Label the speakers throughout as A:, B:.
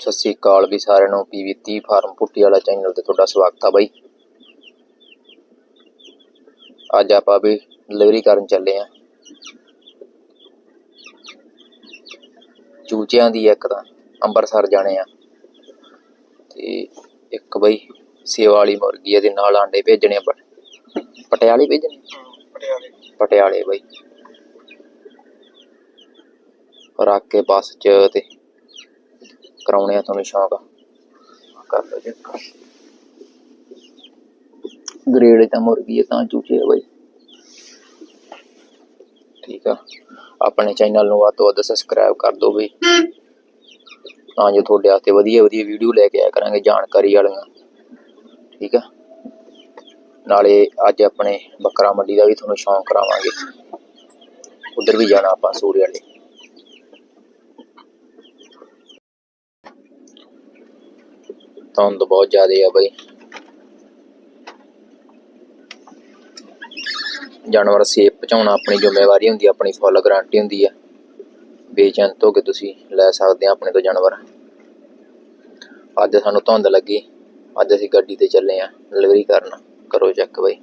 A: ਸਤਿ ਸ੍ਰੀ ਅਕਾਲ ਵੀ ਸਾਰਿਆਂ ਨੂੰ PV 30 farm ਪੁੱਟੀ ਵਾਲਾ ਚੈਨਲ ਤੇ ਤੁਹਾਡਾ ਸਵਾਗਤ ਆ ਬਾਈ। ਅੱਜ ਆਪਾਂ ਵੀ ਡਿਲੀਵਰੀ ਕਰਨ ਚੱਲੇ ਆ। ਚੂਚਿਆਂ ਦੀ ਇੱਕ ਤਾਂ ਅੰਮ੍ਰਿਤਸਰ ਜਾਣੇ ਆ। ਤੇ ਇੱਕ ਬਈ ਸੇਵਾ ਵਾਲੀ ਮੁਰਗੀ ਆ ਦੇ ਨਾਲ ਆਂਡੇ ਭੇਜਣੇ ਆ ਪਟਿਆਲੇ ਭੇਜਣੇ
B: ਪਟਿਆਲੇ।
A: ਪਟਿਆਲੇ ਬਈ। ਰੱਖ ਕੇ ਬੱਸ ਚ ਤੇ ਕਰਾਉਣੇ ਆ ਤੁਹਾਨੂੰ ਸ਼ੌਂਕ। ਕਰ ਲਓ ਜੀ। ਗ੍ਰੇਡ ਤਾਂ ਮੁਰਗੀ ਹੈ ਤਾਂ ਚੂਚੇ ਆ ਬਈ। ਠੀਕ ਆ। ਆਪਣੇ ਚੈਨਲ ਨੂੰ ਵੱਧ ਤੋਂ ਵੱਧ ਸਬਸਕ੍ਰਾਈਬ ਕਰ ਦਿਓ ਬਈ। ਤਾਂ ਜੋ ਤੁਹਾਡੇ ਵਾਸਤੇ ਵਧੀਆ ਵਧੀਆ ਵੀਡੀਓ ਲੈ ਕੇ ਆਇਆ ਕਰਾਂਗੇ ਜਾਣਕਾਰੀ ਵਾਲੀਆਂ। ਠੀਕ ਆ। ਨਾਲੇ ਅੱਜ ਆਪਣੇ ਬੱਕਰਾ ਮੰਡੀ ਦਾ ਵੀ ਤੁਹਾਨੂੰ ਸ਼ੌਂਕ ਕਰਾਵਾਂਗੇ। ਉਧਰ ਵੀ ਜਾਣਾ ਆਪਾਂ ਸੂਰੇ ਵਾਲੇ ਧੁੰਦ ਬਹੁਤ ਜ਼ਿਆਦੇ ਆ ਬਈ। ਜਾਨਵਰ ਸੇਫ ਪਹੁੰਚਾਉਣਾ ਆਪਣੀ ਜ਼ਿੰਮੇਵਾਰੀ ਹੁੰਦੀ ਆ, ਆਪਣੀ ਫੁੱਲ ਗਾਰੰਟੀ ਹੁੰਦੀ ਆ। ਬੇਚਿੰਤ ਹੋ ਕੇ ਤੁਸੀਂ ਲੈ ਸਕਦੇ ਆ ਆਪਣੇ ਤੋਂ ਜਾਨਵਰ। ਅੱਜ ਸਾਨੂੰ ਧੁੰਦ ਲੱਗੀ, ਅੱਜ ਅਸੀਂ ਗੱਡੀ ਤੇ ਚੱਲੇ ਆ ਡਿਲੀਵਰੀ ਕਰਨ। ਕਰੋ ਚੈੱਕ ਬਈ।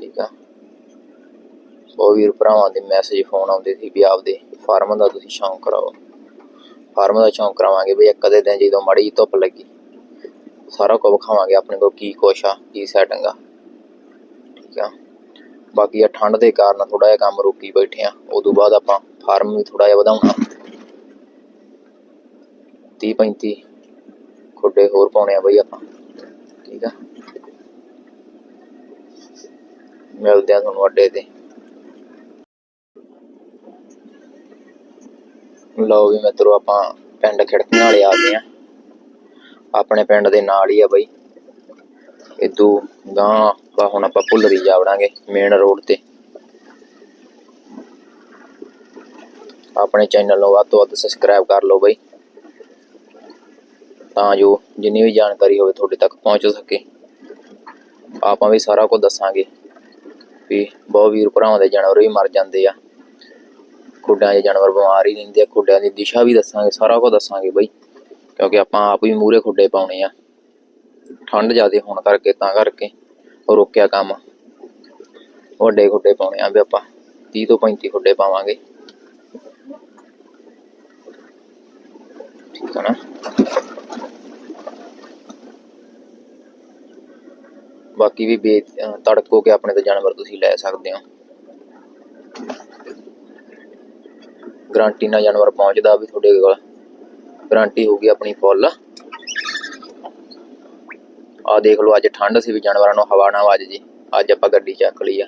A: ਠੀਕ ਆ। ਬਹੁਤ ਵੀਰ ਭਰਾਵਾਂ ਦੇ ਮੈਸੇਜ ਫੋਨ ਆਉਂਦੇ ਸੀ ਵੀ ਆਪਦੇ ਫਾਰਮ ਦਾ ਤੁਸੀਂ ਸ਼ੌਂਕ ਕਰਾਓ। ਫਾਰਮ ਦਾ ਸ਼ੌਂਕ ਕਰਾਵਾਂਗੇ ਬਈ, ਇੱਕ ਦਿਨ ਜਦੋਂ ਮਾੜੀ ਜਿਹੀ ਧੁੱਪ ਲੱਗੀ। ਸਾਰਾ ਕੁਝ ਵਿਖਾਵਾਂਗੇ ਆਪਣੇ ਕੋਲ ਕੀ ਕੁਛ ਆ, ਕੀ ਸੈਟਿੰਗ ਆ। ਠੀਕ ਆ। ਬਾਕੀ ਆ ਠੰਡ ਦੇ ਕਾਰਨ ਥੋੜਾ ਜਿਹਾ ਕੰਮ ਰੋਕੀ ਬੈਠੇ ਆ। ਉਦੋਂ ਬਾਅਦ ਆਪਾਂ ਫਾਰਮ ਵੀ ਥੋੜਾ ਜਿਹਾ ਵਧਾਉਣਾ। 30 35 ਖੁੱਡੇ ਹੋਰ ਪਾਉਣੇ ਆ ਬਈ ਆਪਾਂ। ਠੀਕ ਆ। ਮਿਲਦੇ ਆ ਤੁਹਾਨੂੰ ਅੱਡੇ ਤੇ। ਲਓ ਵੀ ਮਿੱਤਰੋ ਆਪਾਂ ਪਿੰਡ ਖਿੜਕੀਆਂ ਵਾਲੇ ਆ ਗਏ ਆ ਆਪਣੇ ਪਿੰਡ ਦੇ ਨਾਲ ਹੀ ਆ ਬਈ। ਇਦੂ ਗਾਂ ਬਾ ਹੁਣ ਆਪਾਂ ਭੁੱਲਰੀ ਜਾ ਵੜਾਂਗੇ ਮੇਨ ਰੋਡ ਤੇ। ਆਪਣੇ ਚੈਨਲ ਨੂੰ ਵੱਧ ਤੋਂ ਵੱਧ ਸਬਸਕ੍ਰਾਈਬ ਕਰ ਲਓ ਬਈ। ਤਾਂ ਜੋ ਜਿੰਨੀ ਵੀ ਜਾਣਕਾਰੀ ਹੋਵੇ ਤੁਹਾਡੇ ਤੱਕ ਪਹੁੰਚ ਸਕੇ। ਆਪਾਂ ਵੀ ਸਾਰਾ ਕੁਝ ਦੱਸਾਂਗੇ। ਵੀ ਬਹੁਤ ਵੀਰ ਭਰਾਵਾਂ ਦੇ ਜਾਨਵਰ ਵੀ ਮਰ ਜਾਂਦੇ ਆ। ਖੁੱਡਾਂ ਦੇ ਜਾਨਵਰ ਬਿਮਾਰ ਹੀ ਰਹਿੰਦੇ ਆ, ਖੁੱਡਿਆਂ ਦੀ ਦਿਸ਼ਾ ਵੀ ਦੱਸਾਂਗੇ, ਸਾਰਾ ਕੁਝ ਦੱਸਾਂਗੇ ਬਈ। ਕਿਉਂਕਿ ਆਪਾਂ ਆਪ ਵੀ ਮੂਰੇ ਖੁੱਡੇ ਪਾਉਣੇ ਆ। ਠੰਡ ਜ਼ਿਆਦੇ ਹੋਣ ਕਰਕੇ, ਤਾਂ ਕਰਕੇ ਉਹ ਰੋਕਿਆ ਕੰਮ। ਵੱਡੇ ਖੁੱਡੇ ਪਾਉਣੇ ਆ ਵੀ ਆਪਾਂ 30 ਤੋਂ 35 ਖੁੱਡੇ ਪਾਵਾਂਗੇ। ਠੀਕ ਹੈ ਨਾ? ਬਾਕੀ ਵੀ ਬੇ, ਅਹ ਤੜਕੋ ਕੇ ਆਪਣੇ ਤੋਂ ਜਾਨਵਰ ਤੁਸੀਂ ਲੈ ਸਕਦੇ ਹੋ। ਗਾਰੰਟੀ ਨਾਲ ਜਾਨਵਰ ਪਹੁੰਚਦਾ ਵੀ ਤੁਹਾਡੇ ਕੋਲ। ਗਾਰੰਟੀ ਹੋਊਗੀ ਆਪਣੀ ਫੁੱਲ। ਆ ਦੇਖ ਲਓ, ਅੱਜ ਠੰਡ ਸੀ ਵੀ ਜਾਨਵਰਾਂ ਨੂੰ ਹਵਾ ਨਾ ਵੱਜ ਜੀ। ਅੱਜ ਆਪਾਂ ਗੱਡੀ ਚੱਕ ਲਈ ਆ।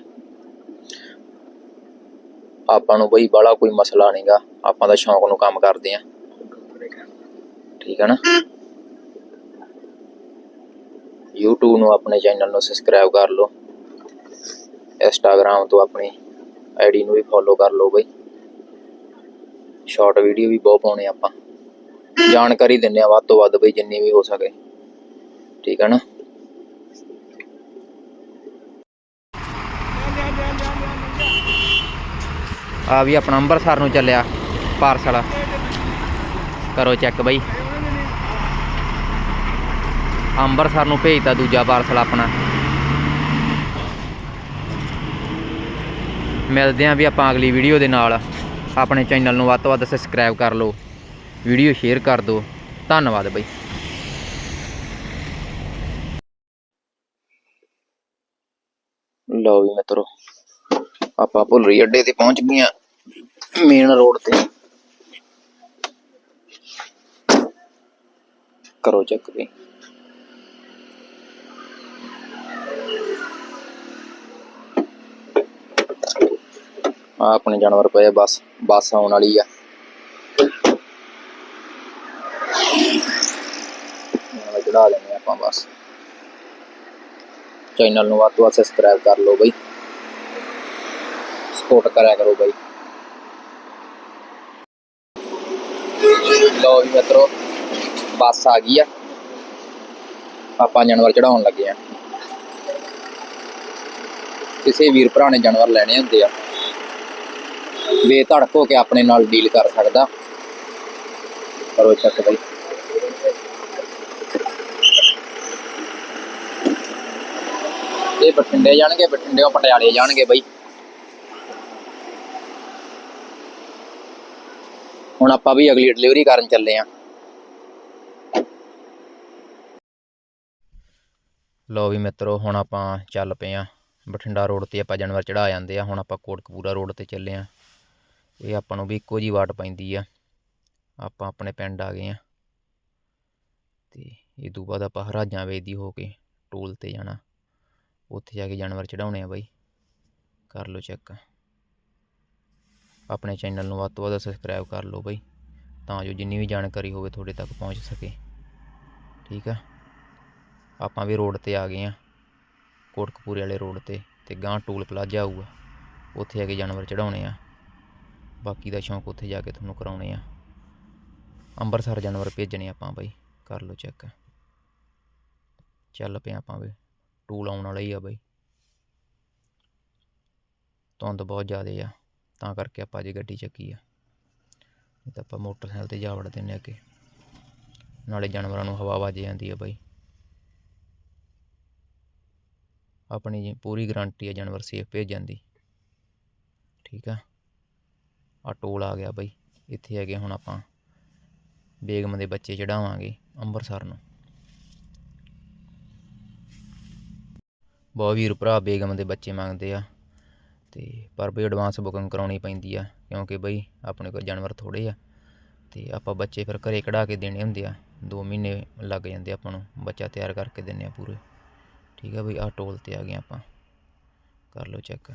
A: ਆਪਾਂ ਨੂੰ ਬਈ ਬਾਲਾ ਕੋਈ ਮਸਲਾ ਨਹੀਂਗਾ ਆਪਾਂ ਦਾ ਸ਼ੌਂਕ ਨੂੰ ਕੰਮ ਕਰਦੇ ਆ। ਠੀਕ ਹੈ ਨਾ? YouTube ਨੂੰ, ਆਪਣੇ ਚੈਨਲ ਨੂੰ ਸਬਸਕ੍ਰਾਈਬ ਕਰ ਲਓ। Instagram ਤੋਂ ਆਪਣੀ ਆਈਡੀ ਨੂੰ ਵੀ ਫੋਲੋ ਕਰ ਲਓ ਬਈ। ਸ਼ਾਰਟ ਵੀਡੀਓ ਵੀ ਬਹੁਤ ਪਾਉਣੇ ਆਪਾਂ। ਜਾਣਕਾਰੀ ਦਿੰਨੇ ਆ ਵੱਧ ਤੋਂ ਵੱਧ ਬਈ ਜਿੰਨੀ ਵੀ ਹੋ ਸਕੇ। ਠੀਕ ਹੈ ਨਾ? ਆ ਵੀ ਆਪਣਾ ਅੰਮ੍ਰਿਤਸਰ ਨੂੰ ਚੱਲਿਆ ਪਾਰਸਲ ਕਰੋ ਚੈੱਕ ਬਈ। ਅੰਮ੍ਰਿਤਸਰ ਨੂੰ ਭੇਜਤਾ ਦੂਜਾ ਪਾਰਸਲ ਆਪਣਾ। ਮਿਲਦੇ ਆਂ ਵੀ ਆਪਾਂ ਅਗਲੀ ਵੀਡੀਓ ਦੇ ਨਾਲ। ਆਪਣੇ ਚੈਨਲ ਨੂੰ ਵੱਧ ਤੋਂ ਵੱਧ ਸਬਸਕ੍ਰਾਈਬ ਕਰ ਲਓ ਵੀਡੀਓ ਸ਼ੇਅਰ ਕਰ ਦਿਓ, ਧੰਨਵਾਦ ਬਈ। ਲਓ ਵੀ ਮਿੱਤਰੋ, ਆਪਾਂ ਭੁੱਲਰੀ ਅੱਡੇ ਤੇ ਪਹੁੰਚ ਗਈਆਂ ਮੇਨ ਰੋਡ ਤੇ। ਕਰੋ ਚੈੱਕ ਵੀ। ਆ ਆਪਣੇ ਜਾਨਵਰ ਪਏ ਆ, ਬਸ ਬੱਸ ਆਉਣ ਵਾਲੀ ਆ। ਨਾਲ ਚੜਾ ਲੈਣੇ ਆਪਾਂ ਬਸ। ਚੈਨਲ ਨੂੰ ਵੱਧ ਤੋਂ ਵੱਧ ਸਬਸਕ੍ਰਾਈਬ ਕਰ ਲਓ ਬਈ। ਸਪੋਰਟ ਕਰਿਆ ਕਰੋ ਬਈ। ਲਓ ਜੀ ਮਿੱਤਰੋ ਬੱਸ ਆ ਗਈ ਆ। ਆਪਾਂ ਜਾਨਵਰ ਚੜਾਉਣ ਲੱਗੇ ਆ। ਕਿਸੇ ਵੀਰ ਭਰਾ ਨੇ ਜਾਨਵਰ ਲੈਣੇ ਹੁੰਦੇ ਆ। ਬੇਧੜਕ ਹੋ ਕੇ ਆਪਣੇ ਨਾਲ ਡੀਲ ਕਰ ਸਕਦਾ। ਕਰੋ ਚੈੱਕ ਬਾਈ। ਇਹ ਬਠਿੰਡੇ ਜਾਣਗੇ, ਬਠਿੰਡੇੋਂ ਪਟਿਆਲੇ ਜਾਣਗੇ ਬਾਈ। ਹੁਣ ਆਪਾਂ ਵੀ ਅਗਲੀ ਡਿਲੀਵਰੀ ਕਰਨ ਚੱਲੇ ਆਂ। ਲੋ ਵੀ ਮਿੱਤਰੋ, ਹੁਣ ਆਪਾਂ ਚੱਲ ਪਏ ਆਂ। ਬਠਿੰਡਾ ਰੋਡ ਤੇ ਆਪਾਂ ਜਾਨਵਰ ਚੜਾ ਜਾਂਦੇ ਆ। ਹੁਣ ਆਪਾਂ ਕੋਟਕਪੂਰਾ ਰੋਡ ਤੇ ਚੱਲੇ ਆਂ। ਇਹ ਆਪਾਂ ਨੂੰ ਵੀ ਇੱਕੋ ਜੀ ਵਾਟ ਪੈਂਦੀ ਆ। ਆਪਾਂ ਆਪਣੇ ਪਿੰਡ ਆ ਗਏ ਆ ਤੇ ਇਹ ਤੋਂ ਬਾਅਦ ਆਪਾਂ ਹਰਾਜਾਂ ਵੇਚਦੀ ਹੋ ਕੇ ਟੋਲ ਤੇ ਜਾਣਾ। ਉੱਥੇ ਜਾ ਕੇ ਜਾਨਵਰ ਚੜਾਉਣੇ ਆ ਬਾਈ। ਕਰ ਲਓ ਚੈੱਕ। ਆਪਣੇ ਚੈਨਲ ਨੂੰ ਵੱਧ ਤੋਂ ਵੱਧ ਸਬਸਕ੍ਰਾਈਬ ਕਰ ਲਓ ਬਾਈ, ਤਾਂ ਜੋ ਜਿੰਨੀ ਵੀ ਜਾਣਕਾਰੀ ਹੋਵੇ ਤੁਹਾਡੇ ਤੱਕ ਪਹੁੰਚ ਸਕੇ। ਠੀਕ ਆ? ਆਪਾਂ ਵੀ ਰੋਡ ਤੇ ਆ ਗਏ ਆ, ਕੋਟਕਪੂਰੇ ਵਾਲੇ ਰੋਡ ਤੇ ਤੇ ਗਾਂ ਟੂਲ ਪਲਾਜ਼ਾ ਆਊਗਾ। ਉੱਥੇ ਆ ਕੇ ਜਾਨਵਰ ਚੜਾਉਣੇ ਆ। ਬਾਕੀ ਦਾ ਸ਼ੌਂਕ ਉੱਥੇ ਜਾ ਕੇ ਤੁਹਾਨੂੰ ਕਰਾਉਣੇ ਆ। ਅੰਮ੍ਰਿਤਸਰ ਜਾਨਵਰ ਭੇਜਣੇ ਆਪਾਂ ਬਾਈ, ਕਰ ਲਓ ਚੈੱਕ ਚੱਲ ਪਏ ਆਪਾਂ ਵੀ ਟੂਲ ਆਉਣ ਵਾਲਾ ਹੀ ਆ ਬਾਈ। ਧੁੰਦ ਬਹੁਤ ਜ਼ਿਆਦੇ ਆ, ਤਾਂ ਕਰਕੇ ਆਪਾਂ ਅਜੇ ਗੱਡੀ ਚੱਕੀ ਆ। ਨਹੀਂ ਤਾਂ ਆਪਾਂ ਮੋਟਰਸਾਈਕਲ ਤੇ ਜਾ ਵੜਦੇ ਨੇ ਅੱਗੇ। ਨਾਲੇ ਜਾਨਵਰਾਂ ਨੂੰ ਹਵਾ ਵੱਜ ਜਾਂਦੀ ਆ ਬਾਈ। ਆਪਣੀ ਪੂਰੀ ਗਾਰੰਟੀ ਆ ਜਾਨਵਰ ਸੇਫ ਭੇਜਣ ਦੀ। ਠੀਕ ਆ? ਆ ਟੋਲ ਆ ਗਿਆ ਬਈ। ਇੱਥੇ ਹੈਗੇ ਹੁਣ ਆਪਾਂ ਬੇਗਮ ਦੇ ਬੱਚੇ ਚੜਾਵਾਂਗੇ ਅੰਮ੍ਰਿਤਸਰ ਨੂੰ। ਬਹੁਤ ਵੀਰ ਭਰਾ ਬੇਗਮ ਦੇ ਬੱਚੇ ਮੰਗਦੇ ਆ ਤੇ ਪਰ ਬਈ ਐਡਵਾਂਸ ਬੁਕਿੰਗ ਕਰਾਉਣੀ ਪੈਂਦੀ ਆ ਕਿਉਂਕਿ ਬਈ ਆਪਣੇ ਕੋਲ ਜਾਨਵਰ ਥੋੜੇ ਆ ਤੇ ਆਪਾਂ ਬੱਚੇ ਫਿਰ ਘਰੇ ਕਢਾ ਕੇ ਦੇਣੇ ਹੁੰਦੇ ਆ। 2 ਮਹੀਨੇ ਲੱਗ ਜਾਂਦੇ ਆਪਾਂ ਨੂੰ ਬੱਚਾ ਤਿਆਰ ਕਰਕੇ ਦਿੰਨੇ ਆ ਪੂਰੇ। ਠੀਕ ਆ ਬਈ ਆ ਟੋਲ ਤੇ ਆ ਗਏ ਆਪਾਂ। ਕਰ ਲਓ ਚੈੱਕ